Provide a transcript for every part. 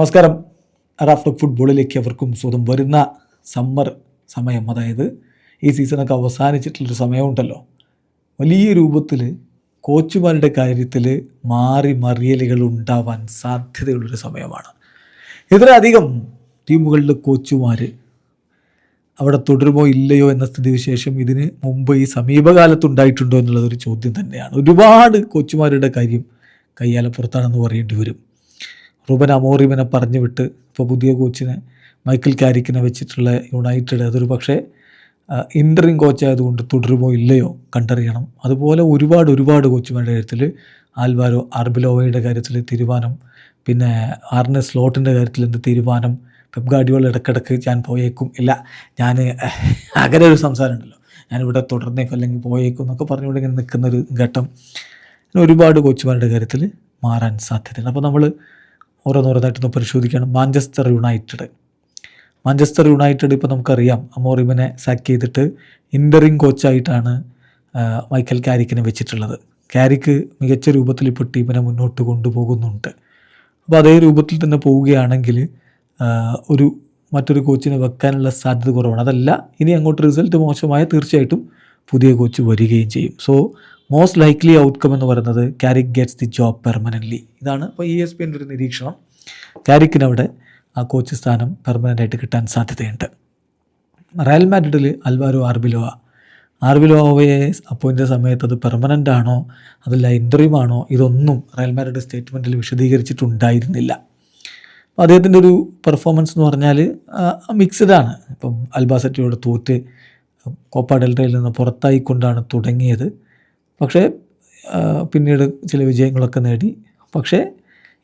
നമസ്കാരം. റാഫ്റ്റർ ഫുട്ബോളിലേക്ക് അവർക്കും സ്വന്തം വരുന്ന സമ്മർ സമയം. അതായത് ഈ സീസണൊക്കെ അവസാനിച്ചിട്ടുള്ളൊരു സമയമുണ്ടല്ലോ. വലിയ രൂപത്തിൽ കോച്ചുമാരുടെ കാര്യത്തിൽ മാറി മറിയലുകൾ ഉണ്ടാവാൻ സാധ്യതയുള്ളൊരു സമയമാണ്. ഇതിലധികം ടീമുകളിലെ കോച്ചുമാർ അവിടെ തുടരുമോ ഇല്ലയോ എന്ന സ്ഥിതിവിശേഷം ഇതിന് മുമ്പ് ഈ സമീപകാലത്തുണ്ടായിട്ടുണ്ടോ എന്നുള്ളതൊരു ചോദ്യം തന്നെയാണ്. ഒരുപാട് കോച്ചുമാരുടെ കാര്യം കയ്യാലപ്പുറത്താണെന്ന് പറയേണ്ടി വരും. റുബൻ അമോറിമിനെ പറഞ്ഞു വിട്ട് ഇപ്പോൾ പുതിയ കോച്ചിനെ മൈക്കിൾ കാരിക്കിനെ വെച്ചിട്ടുള്ള യുണൈറ്റഡ് അതൊരു പക്ഷേ ഇന്ററിങ് കോച്ചായതുകൊണ്ട് തുടരുമോ ഇല്ലയോ കണ്ടറിയണം. അതുപോലെ ഒരുപാട് ഒരുപാട് കോച്ചുമാരുടെ കാര്യത്തിൽ ആൽവാരോ ആർബിലോവയുടെ കാര്യത്തിൽ തീരുമാനം പിന്നെ ആർനെ സ്ലോട്ടിന്റെ കാര്യത്തിൽ എന്ത് തീരുമാനം പെപ് ഗാഡിയോൾ ഇടക്കിടക്ക് ഞാൻ പോയേക്കും. ഇല്ല ഞാൻ അങ്ങനെ ഒരു സംസാരമുണ്ടല്ലോ ഞാനിവിടെ തുടർന്നേക്കും അല്ലെങ്കിൽ പോയേക്കും എന്നൊക്കെ പറഞ്ഞുകൊണ്ട് ഇങ്ങനെ നിൽക്കുന്നൊരു ഘട്ടം. ഒരുപാട് കോച്ചുമാരുടെ കാര്യത്തിൽ മാറാൻ സാധ്യതയുണ്ട്. അപ്പോൾ നമ്മൾ ഓരോന്നോരോന്നായിട്ടൊന്ന് പരിശോധിക്കുകയാണ് മാഞ്ചസ്റ്റർ യുണൈറ്റഡ് മാഞ്ചസ്റ്റർ യുണൈറ്റഡ് ഇപ്പോൾ നമുക്കറിയാം അമോറിമിനെ സാക്ക് ചെയ്തിട്ട് ഇന്ററിങ് കോച്ചായിട്ടാണ് മൈക്കൽ കാരിക്കിനെ വെച്ചിട്ടുള്ളത്. കാരിക്ക് മികച്ച രൂപത്തിൽ ഇപ്പോൾ ടീമിനെ മുന്നോട്ട് കൊണ്ടുപോകുന്നുണ്ട്. അപ്പോൾ അതേ രൂപത്തിൽ തന്നെ പോവുകയാണെങ്കിൽ ഒരു മറ്റൊരു കോച്ചിനെ വെക്കാനുള്ള സാധ്യത കുറവാണ്. അതല്ല ഇനി അങ്ങോട്ട് റിസൾട്ട് മോശമായ തീർച്ചയായിട്ടും പുതിയ കോച്ച് വരികയും ചെയ്യും. സോ മോസ്റ്റ് ലൈക്ലി ഔട്ട്കം എന്ന് പറയുന്നത് Carrick gets the job permanently ഇതാണ് ഇപ്പോൾ ഇ എസ് പി എന്റെ ഒരു നിരീക്ഷണം. കാരിക്കിന് അവിടെ ആ കോച്ച് സ്ഥാനം പെർമനന്റ് ആയിട്ട് കിട്ടാൻ സാധ്യതയുണ്ട്. റയൽ മാഡ്രിഡിൽ അൽവാരോ ആർബിലോവ ആർബിലോവയെ അപ്പോയിന്റെ സമയത്ത് അത് പെർമനന്റ് ആണോ അതല്ല ഇന്റർവ്യൂ ആണോ ഇതൊന്നും റയൽ മാഡ്രിഡ് സ്റ്റേറ്റ്മെന്റിൽ വിശദീകരിച്ചിട്ടുണ്ടായിരുന്നില്ല. അപ്പോൾ അദ്ദേഹത്തിന്റെ ഒരു പെർഫോമൻസ് എന്ന് പറഞ്ഞാൽ മിക്സഡ് ആണ്. ഇപ്പം അൽബാസറ്റിയോട് തോറ്റ് കോപ്പ ഡെൽറ്റയിൽ നിന്ന് പുറത്തായിക്കൊണ്ടാണ് തുടങ്ങിയത്. പക്ഷേ പിന്നീട് ചില വിജയങ്ങളൊക്കെ നേടി. പക്ഷേ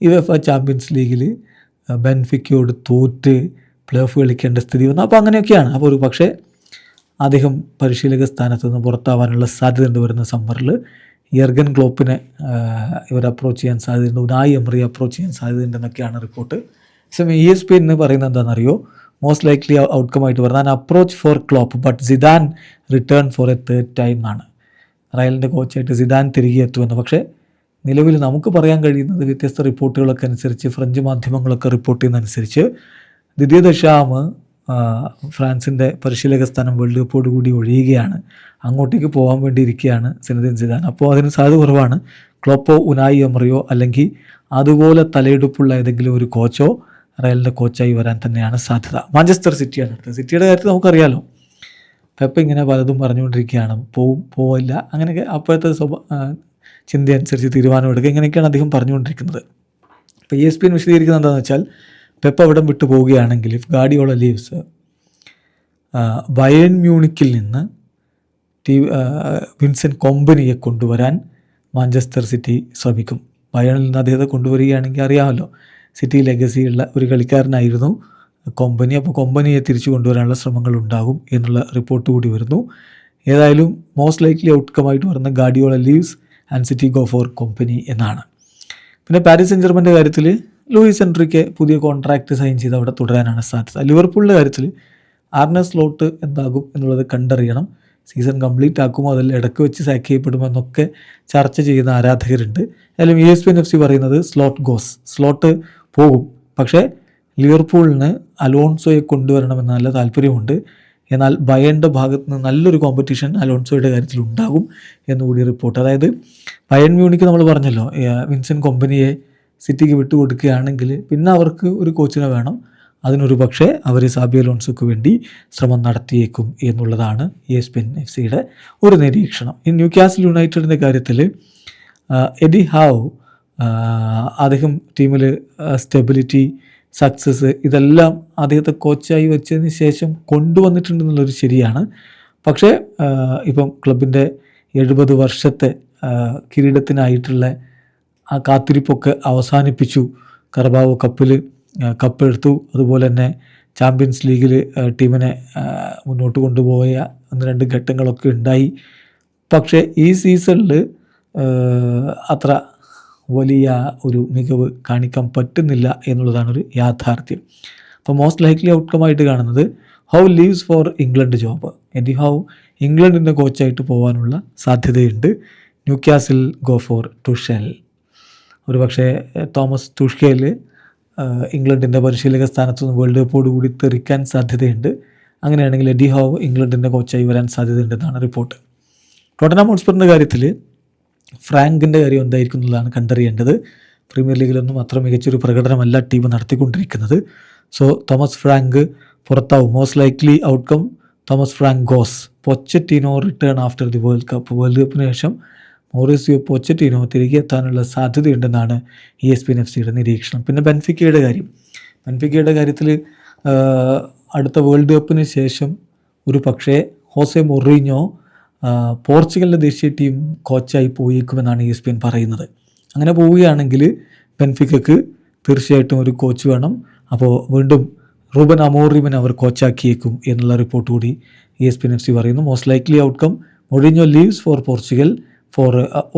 യു എഫ് ചാമ്പ്യൻസ് ലീഗിൽ ബെൻഫിക്കയോട് തോറ്റ് പ്ലേ ഓഫ് കളിക്കേണ്ട സ്ഥിതി വന്നു. അപ്പോൾ അങ്ങനെയൊക്കെയാണ്. അപ്പോൾ ഒരു പക്ഷേ അദ്ദേഹം പരിശീലക സ്ഥാനത്ത് നിന്ന് പുറത്താവാനുള്ള സാധ്യതയുണ്ട് വരുന്ന സമ്മറിൽ യർഗൻ ക്ലോപ്പിനെ ഇവർ അപ്രോച്ച് ചെയ്യാൻ സാധ്യതയുണ്ട്. ഉനായി എമറി അപ്രോച്ച് ചെയ്യാൻ സാധ്യതയുണ്ടെന്നൊക്കെയാണ് റിപ്പോർട്ട്. സമയം ഇ എസ് പി എന്ന് പറയുന്നത് എന്താണെന്നറിയോ? മോസ്റ്റ് ലൈക്ലി ഔട്ട്കം ആയിട്ട് പറഞ്ഞാൽ approach for Klopp but Zidane return for a third time ആണ്. റയലിന്റെ കോച്ചായിട്ട് സിദാൻ തിരികെ എത്തുമെന്ന്. പക്ഷേ നിലവിൽ നമുക്ക് പറയാൻ കഴിയുന്നത് വ്യത്യസ്ത റിപ്പോർട്ടുകളൊക്കെ അനുസരിച്ച് ഫ്രഞ്ച് മാധ്യമങ്ങളൊക്കെ റിപ്പോർട്ട് ചെയ്യുന്നതനുസരിച്ച് ദിദിയ ദശാമ് ഫ്രാൻസിന്റെ പരിശീലക സ്ഥാനം വേൾഡ് കപ്പോട് കൂടി ഒഴിയുകയാണ്. അങ്ങോട്ടേക്ക് പോകാൻ വേണ്ടി ഇരിക്കുകയാണ് സിനദിൻ സിദാൻ. അപ്പോൾ അതിന് സാധ്യത കുറവാണ്. ക്ലോപ്പോ ഉനായി എമറിയോ അല്ലെങ്കിൽ അതുപോലെ തലയെടുപ്പുള്ള ഏതെങ്കിലും ഒരു കോച്ചോ റയലിന്റെ കോച്ചായി വരാൻ തന്നെയാണ് സാധ്യത. മാഞ്ചസ്റ്റർ സിറ്റിയാണ് അടുത്തത്. സിറ്റിയുടെ കാര്യത്തിൽ നമുക്കറിയാലോ പെപ്പ ഇങ്ങനെ പലതും പറഞ്ഞുകൊണ്ടിരിക്കുകയാണ്. പോവും പോവില്ല. അങ്ങനെയൊക്കെ അപ്പോഴത്തെ സ്വഭാ ചിന്ത അനുസരിച്ച് തീരുമാനമെടുക്കുക ഇങ്ങനെയൊക്കെയാണ് അദ്ദേഹം പറഞ്ഞുകൊണ്ടിരിക്കുന്നത്. ഇപ്പോൾ ഇ എസ് പി വിശദീകരിക്കുന്നത് എന്താണെന്ന് വെച്ചാൽ പെപ്പ അവിടം വിട്ടു പോവുകയാണെങ്കിൽ ഇഫ് ഗാഡിയോള ലീവ്സ് ബയൺ മ്യൂണിക്കിൽ നിന്ന് ടി വിൻസെന്റ് കൊമ്പനിയെ കൊണ്ടുവരാൻ മാഞ്ചസ്റ്റർ സിറ്റി ശ്രമിക്കും. ബയണിൽ നിന്ന് അദ്ദേഹത്തെ കൊണ്ടുവരികയാണെങ്കിൽ അറിയാമല്ലോ സിറ്റി ലെഗസിയുള്ള ഒരു കളിക്കാരനായിരുന്നു കൊമ്പനി അപ്പോൾ കൊമ്പനിയെ തിരിച്ചു കൊണ്ടുവരാനുള്ള ശ്രമങ്ങൾ ഉണ്ടാകും എന്നുള്ള റിപ്പോർട്ട് കൂടി വരുന്നു. ഏതായാലും മോസ്റ്റ് ലൈക്ലി ഔട്ട്കമായിട്ട് വരുന്ന Guardiola leaves and City go for Kompany എന്നാണ്. പിന്നെ പാരീസ് സെൻ ജർമ്മന്റെ കാര്യത്തിൽ ലൂയിസ് എൻട്രിക്ക് പുതിയ കോൺട്രാക്റ്റ് സൈൻ ചെയ്ത് അവിടെ തുടരാനാണ് സാധ്യത. ലിവർപൂളിന്റെ കാര്യത്തിൽ ആർനെ സ്ലോട്ട് എന്താകും എന്നുള്ളത് കണ്ടറിയണം. സീസൺ കംപ്ലീറ്റ് ആക്കുമോ അതിൽ ഇടയ്ക്ക് വെച്ച് സാക്ക് ചെയ്യപ്പെടുമോ എന്നൊക്കെ ചർച്ച ചെയ്യുന്ന ആരാധകരുണ്ട്. ഏതായാലും E S P N F C പറയുന്നത് സ്ലോട്ട് ഗോസ് സ്ലോട്ട് പോകും. പക്ഷേ ലിവർപൂളിന് അലോൺസോയെ കൊണ്ടുവരണമെന്ന് നല്ല താല്പര്യമുണ്ട്. എന്നാൽ ബയന്റെ ഭാഗത്ത് നിന്ന് നല്ലൊരു കോമ്പറ്റീഷൻ അലോൺസോയുടെ കാര്യത്തിൽ ഉണ്ടാകും എന്നുകൂടി റിപ്പോർട്ട് അതായത് ബയൻ മ്യൂണിക്ക് നമ്മൾ പറഞ്ഞല്ലോ വിൻസൻ കമ്പനിയെ സിറ്റിക്ക് വിട്ടുകൊടുക്കുകയാണെങ്കിൽ പിന്നെ അവർക്ക് ഒരു കോച്ചിനെ വേണം. അതിനൊരു പക്ഷേ അവർ സാബി അലോൺസോക്ക് വേണ്ടി ശ്രമം നടത്തിയേക്കും എന്നുള്ളതാണ് എ സ്പെൻ എഫ് സിയുടെ ഒരു നിരീക്ഷണം. ഈ ന്യൂ കാസിൽ യുണൈറ്റഡിന്റെ കാര്യത്തിൽ എഡി ഹാവ് അദ്ദേഹം ടീമിൽ സ്റ്റെബിലിറ്റി സക്സസ് ഇതെല്ലാം അദ്ദേഹത്തെ കോച്ചായി വെച്ചതിന് ശേഷം കൊണ്ടുവന്നിട്ടുണ്ടെന്നുള്ളൊരു ശരിയാണ്. പക്ഷേ ഇപ്പം ക്ലബിന്റെ എഴുപത് വർഷത്തെ കിരീടത്തിനായിട്ടുള്ള ആ കാത്തിരിപ്പൊക്കെ അവസാനിപ്പിച്ചു. കർബാവോ കപ്പിൽ കപ്പെടുത്തു അതുപോലെ തന്നെ ചാമ്പ്യൻസ് ലീഗിൽ ടീമിനെ മുന്നോട്ട് കൊണ്ടുപോയ ഒന്ന് രണ്ട് ഘട്ടങ്ങളൊക്കെ ഉണ്ടായി. പക്ഷേ ഈ സീസണിൽ അത്ര വലിയ ഒരു മികവ് കാണിക്കാൻ പറ്റുന്നില്ല എന്നുള്ളതാണ് ഒരു യാഥാർത്ഥ്യം അപ്പോൾ മോസ്റ്റ് ലൈക്ലി ഔട്ട്കമായിട്ട് കാണുന്നത് Howe leaves for England job Eddie Howe ഇംഗ്ലണ്ടിന്റെ കോച്ചായിട്ട് പോകാനുള്ള സാധ്യതയുണ്ട്. Newcastle go for Tuchel ഒരു പക്ഷേ തോമസ് തുഷ്കയിൽ ഇംഗ്ലണ്ടിന്റെ പരിശീലക സ്ഥാനത്ത് നിന്ന് വേൾഡ് കപ്പോട് കൂടി തെറിക്കാൻ സാധ്യതയുണ്ട്. അങ്ങനെയാണെങ്കിൽ എഡി ഹോവ് ഇംഗ്ലണ്ടിന്റെ കോച്ചായി വരാൻ സാധ്യതയുണ്ടെന്നാണ് റിപ്പോർട്ട് ടോട്ടനാം ഹോട്ട്സ്പറിന്റെ കാര്യത്തിൽ ഫ്രാങ്കിന്റെ കാര്യം എന്തായിരിക്കും എന്നുള്ളതാണ് കണ്ടറിയേണ്ടത്. പ്രീമിയർ ലീഗിലൊന്നും അത്ര മികച്ചൊരു പ്രകടനമല്ല ടീം നടത്തിക്കൊണ്ടിരിക്കുന്നത്. So Thomas Frank പുറത്താവും. Most likely outcome Thomas Frank goes. Pochettino return after the world cup world കപ്പിന് ശേഷം മോറീസിയോ പൊച്ചറ്റീനോ തിരികെ എത്താനുള്ള സാധ്യതയുണ്ടെന്നാണ് E S P N F സിയുടെ നിരീക്ഷണം. പിന്നെ ബെൻഫിക്കയുടെ കാര്യം. ബെൻഫിക്കയുടെ കാര്യത്തിൽ അടുത്ത വേൾഡ് കപ്പിന് ശേഷം ഒരു പക്ഷേ ഹോസെ മൊറീഞ്ഞോ പോർച്ചുഗലിന്റെ ദേശീയ ടീം കോച്ചായി പോയേക്കുമെന്നാണ് ഇ എസ് പി എൻ പറയുന്നത്. അങ്ങനെ പോവുകയാണെങ്കിൽ ബെൻഫിക്കക്ക് തീർച്ചയായിട്ടും ഒരു കോച്ച് വേണം. അപ്പോൾ വീണ്ടും റൂബൻ അമോറിമിനെ അവർ കോച്ചാക്കിയേക്കും എന്നുള്ള റിപ്പോർട്ട് കൂടി E S P N F C പറയുന്നു. Most likely outcome Mourinho leaves for Portugal for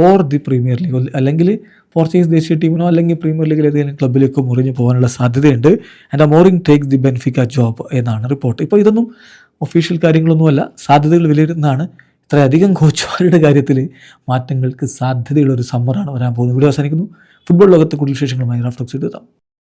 or the Premier League അല്ലെങ്കിൽ പോർച്ചുഗീസ് ദേശീയ ടീമിനോ അല്ലെങ്കിൽ പ്രീമിയർ ലീഗിൽ ഏതെങ്കിലും ക്ലബിലേക്കോ മുറിഞ്ഞു പോകാനുള്ള സാധ്യതയുണ്ട്. And Amorim take the Benfica job എന്നാണ് റിപ്പോർട്ട് ഇപ്പോൾ ഇതൊന്നും ഒഫീഷ്യൽ കാര്യങ്ങളൊന്നുമല്ല. സാധ്യതകൾ വിലയിരുത്തുന്നതാണ് ഇത്രയധികം കോച്ചുമാരുടെ കാര്യത്തിൽ മാറ്റങ്ങൾക്ക് സാധ്യതയുള്ള ഒരു സമ്മറാണ് വരാൻ പോകുന്നത്. ഇവിടെ അവസാനിക്കുന്നു. ഫുട്ബോൾ ലോകത്തെ കൂടുതൽ വിശേഷങ്ങളുമായി റാഫ്ലോക്സ് എത്താം